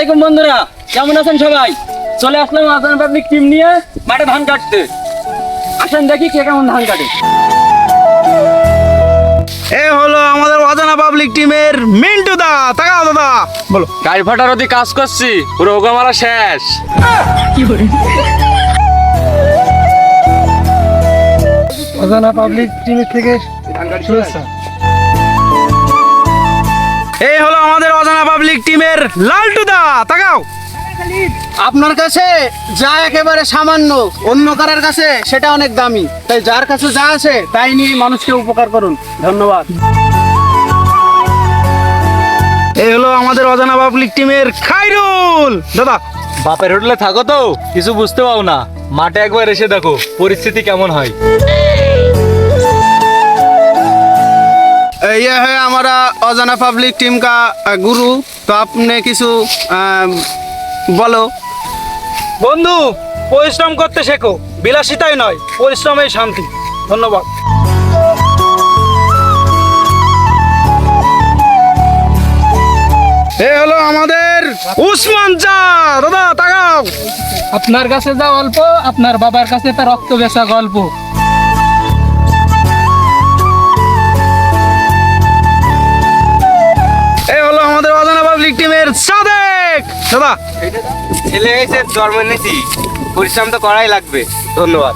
আলাইকুম বন্ধুরা কেমন আছেন সবাই? চলে আসলাম আসান পাবলিক টিম নিয়ে মাঠে ধান কাটতে। আসেন দেখি কে কেমন ধান কাটে। এ হলো আমাদের অজানা পাবলিক টিমের মিন্টু দা। তাকাও দাদা বলো। গাড়ি ফাটার কাজ করছি পুরো ওগা মারা শেষ। অজানা পাবলিক টিমের থেকে শুভেচ্ছা। এই হলো পাবলিক টিমের লালটু দা তাকাও। আপনার কাছে যা একেবারে সামান্য অন্য কারোর কাছে সেটা অনেক দামি। তাই যার কাছে যা আছে তাই নিয়ে মানুষকে উপকার করুন। ধন্যবাদ। এই হলো আমাদের অজানা বাপ পাবলিক টিমের খাইরুল। দাদা। বাপের হোটেলে থাকো তো কিছু বুঝতে পাও না। মাঠে একবার এসে দেখো পরিস্থিতি কেমন হয়। ये है हमारा अजाना पब्लिक टीम का अ, गुरु तो आपने কিছু আহ, বলো বন্ধু পরিশ্রম করতে শেখো বিলাসিতাই নয় পরিশ্রমেই শান্তি ধন্যবাদ এ হলো আমাদের উসমান চা দাদা তাকাও আপনার কাছে যা অল্প আপনার বাবার কাছে তা রক্ত বেচা গল্প দাদা ছেলে এসে জন্ম নিয়েছি। পরিশ্রম তো করাই লাগবে। ধন্যবাদ।